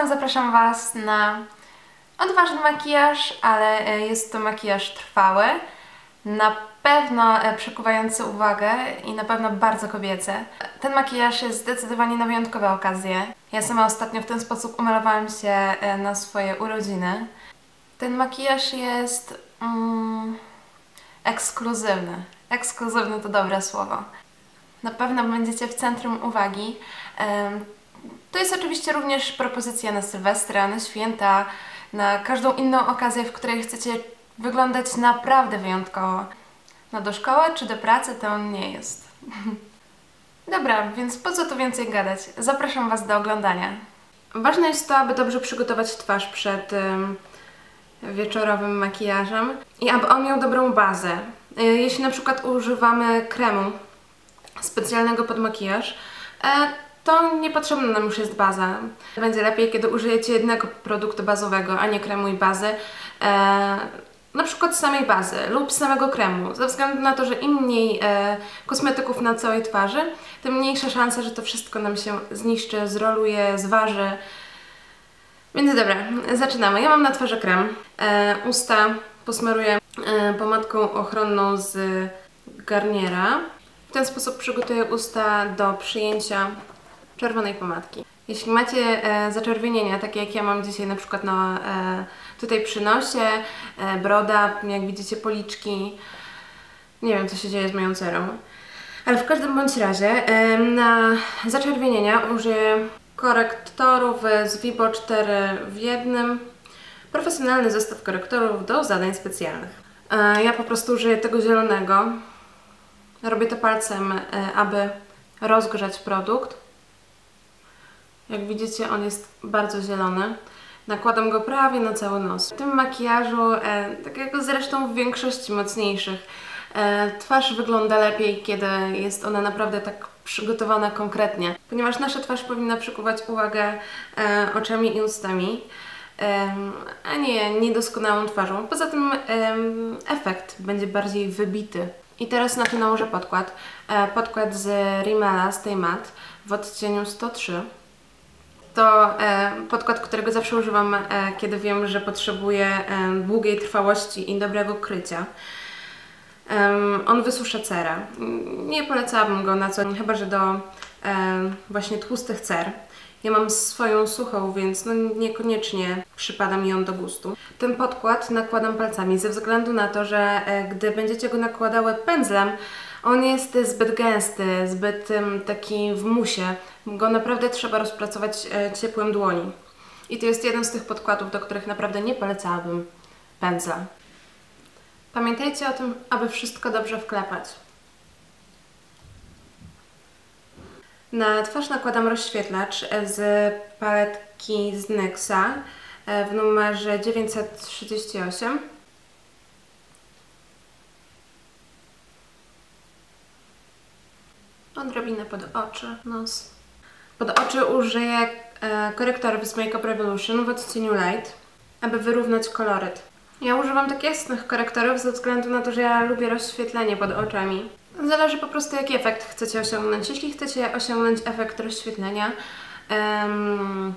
Razem zapraszam Was na odważny makijaż, ale e, jest to makijaż trwały. Na pewno e, przykuwający uwagę i na pewno bardzo kobiecy. Ten makijaż jest zdecydowanie na wyjątkowe okazje. Ja sama ostatnio w ten sposób umalowałam się e, na swoje urodziny. Ten makijaż jest mm, ekskluzywny. Ekskluzywny to dobre słowo. Na pewno będziecie w centrum uwagi. To jest oczywiście również propozycja na Sylwestra, na święta, na każdą inną okazję, w której chcecie wyglądać naprawdę wyjątkowo. No do szkoły czy do pracy to on nie jest. Dobra, więc po co tu więcej gadać? Zapraszam Was do oglądania. Ważne jest to, aby dobrze przygotować twarz przed wieczorowym makijażem i aby on miał dobrą bazę. Y, Jeśli na przykład używamy kremu specjalnego pod makijaż, e, to niepotrzebna nam już jest baza. Będzie lepiej, kiedy użyjecie jednego produktu bazowego, a nie kremu i bazy. E, na przykład samej bazy lub samego kremu, ze względu na to, że im mniej e, kosmetyków na całej twarzy, tym mniejsza szansa, że to wszystko nam się zniszczy, zroluje, zważy. Więc dobra, zaczynamy. Ja mam na twarzy krem. E, usta posmaruję e, pomadką ochronną z Garniera. W ten sposób przygotuję usta do przyjęcia czerwonej pomadki. Jeśli macie e, zaczerwienienia, takie jak ja mam dzisiaj na przykład na, e, tutaj przy nosie, e, broda, jak widzicie policzki, nie wiem co się dzieje z moją cerą, ale w każdym bądź razie e, na zaczerwienienia użyję korektorów z Vibo 4 w jednym, profesjonalny zestaw korektorów do zadań specjalnych. E, ja po prostu użyję tego zielonego, robię to palcem, e, aby rozgrzać produkt. Jak widzicie, on jest bardzo zielony. Nakładam go prawie na cały nos. W tym makijażu, e, tak jak zresztą w większości mocniejszych, e, twarz wygląda lepiej, kiedy jest ona naprawdę tak przygotowana konkretnie. Ponieważ nasza twarz powinna przykuwać uwagę e, oczami i ustami, a nie niedoskonałą twarzą. Poza tym efekt będzie bardziej wybity. I teraz na to nałożę podkład. E, podkład z Rimmela Stay Matte w odcieniu 103 to e, podkład, którego zawsze używam, e, kiedy wiem, że potrzebuję e, długiej trwałości i dobrego krycia. On wysusza cerę. Nie polecałabym go na co chyba że do właśnie tłustych cer. Ja mam swoją suchą, więc no niekoniecznie przypada mi on do gustu. Ten podkład nakładam palcami ze względu na to, że gdy będziecie go nakładały pędzlem, on jest zbyt gęsty, zbyt taki w musie. Go naprawdę trzeba rozpracować e, ciepłem dłoni. I to jest jeden z tych podkładów, do których naprawdę nie polecałabym pędzla. Pamiętajcie o tym, aby wszystko dobrze wklepać. Na twarz nakładam rozświetlacz z paletki z NYXa e, w numerze 938. Pod oczy, nos. Pod oczy użyję e, korektorów z Makeup Revolution w odcieniu Light, aby wyrównać koloryt. Ja używam tak jasnych korektorów ze względu na to, że ja lubię rozświetlenie pod oczami. Zależy po prostu jaki efekt chcecie osiągnąć. Jeśli chcecie osiągnąć efekt rozświetlenia em,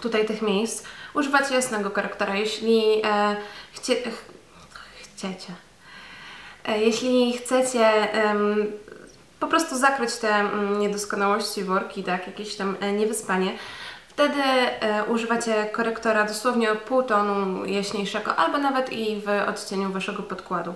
tutaj tych miejsc, używacie jasnego korektora. Jeśli e, chcie, ch, chcecie, e, jeśli chcecie em, po prostu zakryć te mm, niedoskonałości, worki, tak, jakieś tam e, niewyspanie, wtedy e, używacie korektora dosłownie pół tonu jaśniejszego, albo nawet i w odcieniu waszego podkładu.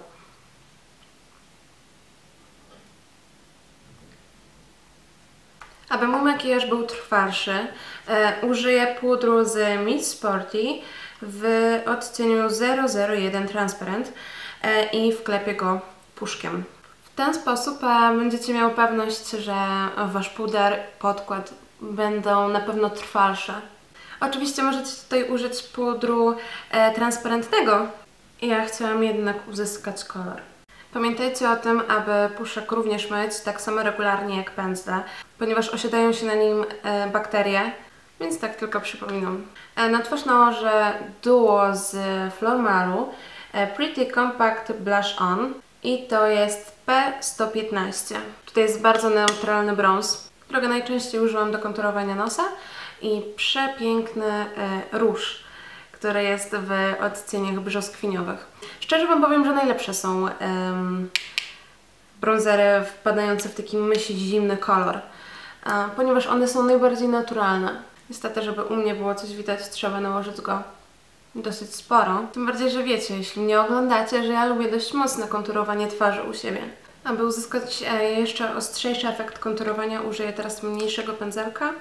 Aby mój makijaż był trwalszy, e, użyję pudru z Meet Sporty w odcieniu 001 Transparent i wklepię go puszkiem. Ten sposób będziecie miały pewność, że Wasz puder, podkład będą na pewno trwalsze. Oczywiście możecie tutaj użyć pudru e, transparentnego. Ja chciałam jednak uzyskać kolor. Pamiętajcie o tym, aby puszek również myć tak samo regularnie jak pędzle, ponieważ osiadają się na nim e, bakterie, więc tak tylko przypominam. E, na twarz nałożę duo z Flormalu e, Pretty Compact Blush On i to jest P115. Tutaj jest bardzo neutralny brąz. którego najczęściej użyłam do konturowania nosa i przepiękny e, róż, który jest w odcieniach brzoskwiniowych. Szczerze Wam powiem, że najlepsze są em, bronzery wpadające w taki myśli zimny kolor, ponieważ one są najbardziej naturalne. Niestety, żeby u mnie było coś widać, trzeba nałożyć go dosyć sporo. Tym bardziej, że wiecie, jeśli mnie oglądacie, że ja lubię dość mocne konturowanie twarzy u siebie. Aby uzyskać e, jeszcze ostrzejszy efekt konturowania, użyję teraz mniejszego pędzelka.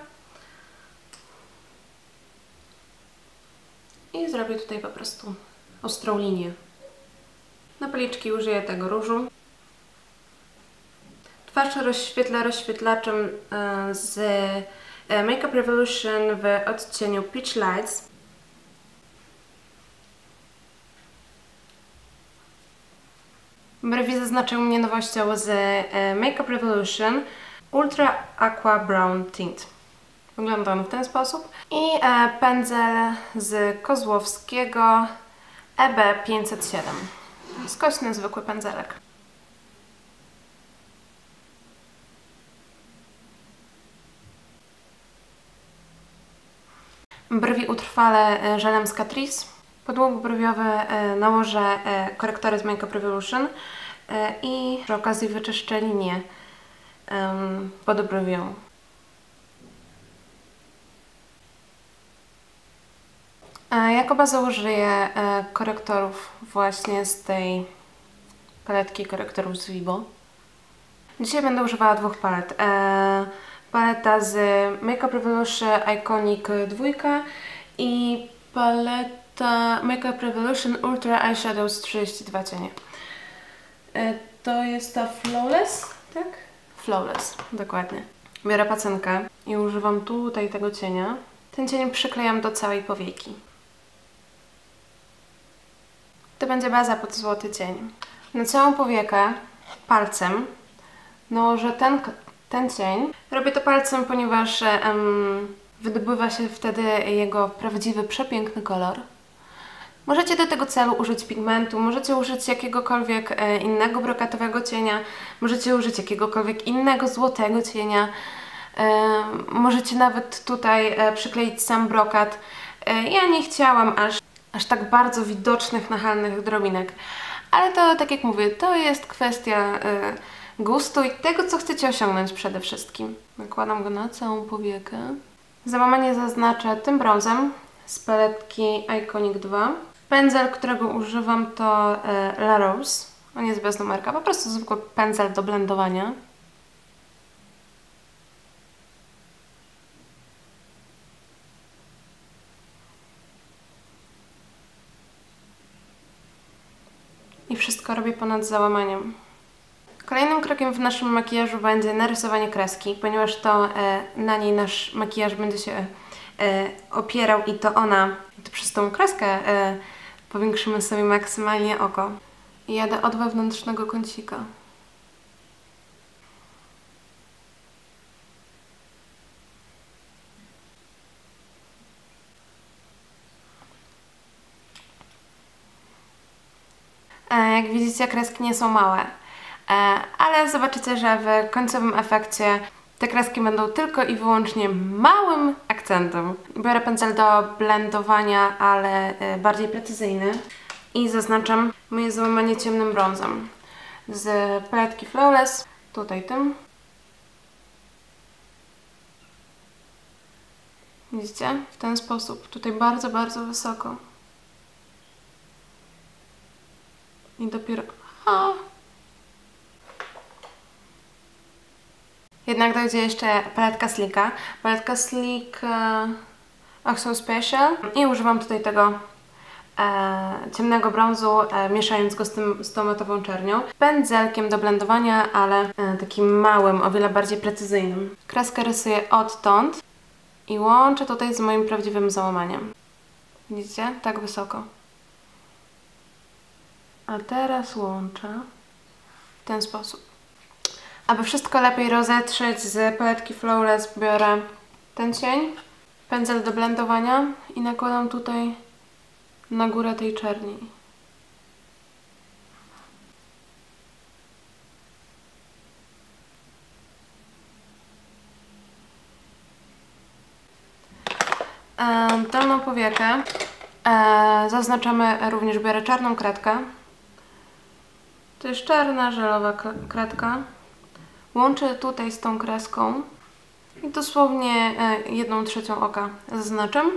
I zrobię tutaj po prostu ostrą linię. Na policzki użyję tego różu. Twarz rozświetlę rozświetlaczem e, z e, Makeup Revolution w odcieniu Peach Lights. Brwi zaznaczył mnie nowością z e, Makeup Revolution Ultra Aqua Brown Tint. Wygląda on w ten sposób. I e, pędzel z Kozłowskiego EB507. Skośny, zwykły pędzelek. Brwi utrwalę e, żelem z Catrice. Podłogu brwiowe e, nałożę korektory z Makeup Revolution i przy okazji wyczyszczę linię pod brwią. E, Jako bazę użyję e, korektorów właśnie z tej paletki korektorów z Vibo. Dzisiaj będę używała dwóch palet. E, paleta z Makeup Revolution Iconic 2 i paleta Makeup Revolution Ultra Eyeshadows 32 cienie. E, to jest ta Flawless, tak? Flawless, dokładnie. Biorę pacynkę i używam tutaj tego cienia. Ten cień przyklejam do całej powieki. To będzie baza pod złoty cień. Na całą powiekę palcem nałożę ten, ten cień. Robię to palcem, ponieważ wydobywa się wtedy jego prawdziwy, przepiękny kolor. Możecie do tego celu użyć pigmentu, możecie użyć jakiegokolwiek e, innego brokatowego cienia, możecie użyć jakiegokolwiek innego złotego cienia, e, możecie nawet tutaj e, przykleić sam brokat. Ja nie chciałam aż, aż tak bardzo widocznych, nachalnych drobinek, ale to, tak jak mówię, to jest kwestia gustu i tego, co chcecie osiągnąć przede wszystkim. Nakładam go na całą powiekę. Załamanie zaznaczę tym brązem z paletki Iconic 2. Pędzel, którego używam to e, La Rose. On jest bez numerka, po prostu zwykły pędzel do blendowania. I wszystko robię ponad załamaniem. Kolejnym krokiem w naszym makijażu będzie narysowanie kreski, ponieważ to e, na niej nasz makijaż będzie się e, opierał i to ona, to przez tą kreskę powiększymy sobie maksymalnie oko. I jadę od wewnętrznego kącika. E, Jak widzicie, kreski nie są małe, E, ale zobaczycie, że w końcowym efekcie te kreski będą tylko i wyłącznie małym akcentem. Biorę pędzel do blendowania, ale e, bardziej precyzyjny i zaznaczam moje załamanie ciemnym brązem z paletki Flawless, tutaj tym. Widzicie? W ten sposób. Tutaj bardzo, bardzo wysoko. I dopiero... A. Jednak dojdzie jeszcze paletka Sleeka. Paletka Sleek e, Oxo Special. I używam tutaj tego e, ciemnego brązu, e, mieszając go z, tym, z tą matową czernią. Pędzelkiem do blendowania, ale e, takim małym, o wiele bardziej precyzyjnym. Kreskę rysuję odtąd i łączę tutaj z moim prawdziwym załamaniem. Widzicie? Tak wysoko. A teraz łączę w ten sposób. Aby wszystko lepiej rozetrzeć z paletki Flawless biorę ten cień, pędzel do blendowania i nakładam tutaj na górę tej czerni. E, dolną powiekę e, zaznaczamy, również biorę czarną kredkę. To jest czarna żelowa kredka. Łączę tutaj z tą kreską i dosłownie e, jedną trzecią oka zaznaczam.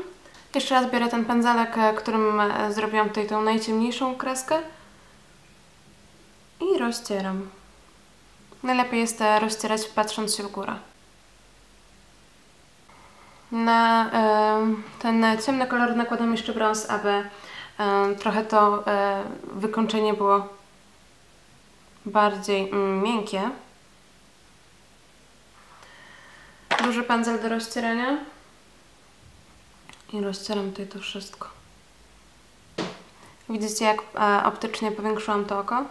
Jeszcze raz biorę ten pędzelek, e, którym e, zrobiłam tutaj tą najciemniejszą kreskę i rozcieram. Najlepiej jest rozcierać patrząc się w górę. Na ten ciemny kolor nakładam jeszcze brąz, aby trochę to wykończenie było bardziej mm, miękkie. Duży pędzel do rozcierania. I rozcieram tutaj to wszystko. Widzicie, jak e, optycznie powiększyłam to oko?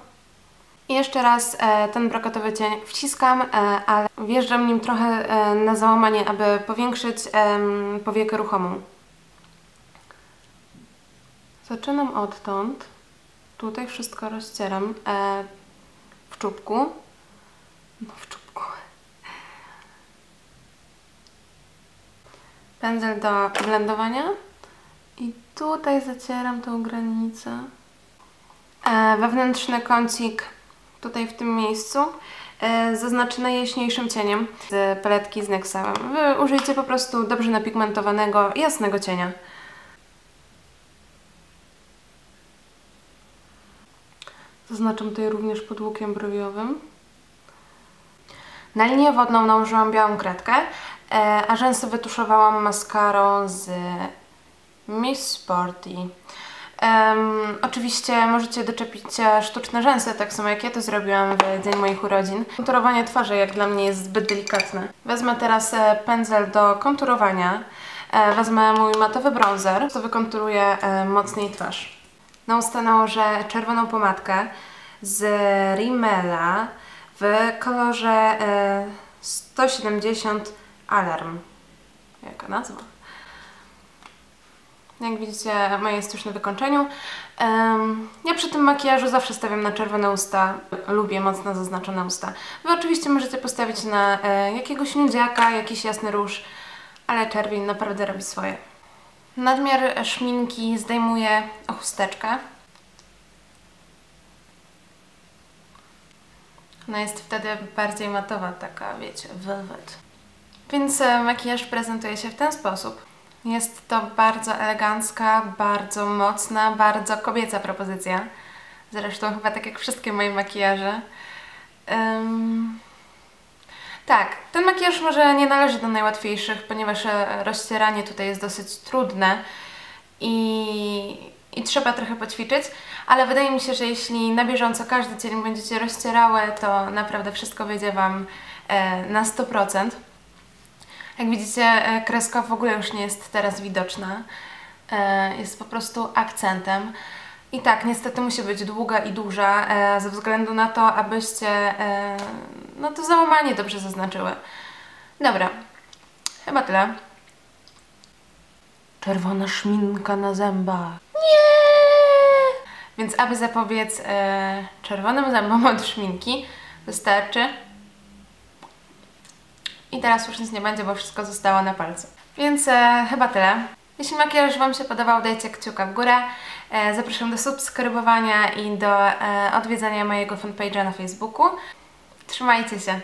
I jeszcze raz e, ten brokatowy cień wciskam, e, ale wjeżdżam nim trochę e, na załamanie, aby powiększyć powiekę ruchomą. Zaczynam odtąd. Tutaj wszystko rozcieram e, w czubku. No, w czubku. Pędzel do blendowania. I tutaj zacieram tą granicę. E, wewnętrzny kącik tutaj w tym miejscu e, zaznaczę najjaśniejszym cieniem z paletki z Nexa. Wy użyjcie po prostu dobrze napigmentowanego, jasnego cienia. Zaznaczam tutaj również pod łukiem browiowym. Na linię wodną nałożyłam białą kredkę, a rzęsy wytuszowałam maskarą z Miss Sporty. Em, oczywiście możecie doczepić e, sztuczne rzęsy, tak samo jak ja to zrobiłam w dzień moich urodzin. Konturowanie twarzy jak dla mnie jest zbyt delikatne. Wezmę teraz e, pędzel do konturowania. E, wezmę mój matowy bronzer, to wykonturuje e, mocniej twarz. Na usta nałożę czerwoną pomadkę z Rimmela w kolorze e, 170 Alarm. Jaka nazwa? Jak widzicie, moje jest już na wykończeniu. Ja przy tym makijażu zawsze stawiam na czerwone usta. Lubię mocno zaznaczone usta. Wy oczywiście możecie postawić na e, jakiegoś nudziaka, jakiś jasny róż, ale czerwień naprawdę robi swoje. Nadmiar szminki zdejmuję chusteczkę. Ona jest wtedy bardziej matowa, taka wiecie, velvet. Więc makijaż prezentuje się w ten sposób. Jest to bardzo elegancka, bardzo mocna, bardzo kobieca propozycja. Zresztą chyba tak jak wszystkie moje makijaże. Ym... Tak, ten makijaż może nie należy do najłatwiejszych, ponieważ e, rozcieranie tutaj jest dosyć trudne i, i trzeba trochę poćwiczyć, ale wydaje mi się, że jeśli na bieżąco każdy cień będziecie rozcierały, to naprawdę wszystko wyjdzie Wam e, na 100%. Jak widzicie, e, kreska w ogóle już nie jest teraz widoczna. E, Jest po prostu akcentem. I tak, niestety musi być długa i duża, e, ze względu na to, abyście no to załamanie dobrze zaznaczyły. Dobra, chyba tyle. Czerwona szminka na zębach. Nie! Więc aby zapobiec czerwonym zębom od szminki, wystarczy i teraz już nic nie będzie, bo wszystko zostało na palcu. Więc e, chyba tyle. Jeśli makijaż Wam się podobał, dajcie kciuka w górę. E, zapraszam do subskrybowania i do e, odwiedzania mojego fanpage'a na Facebooku. Trzymajcie się!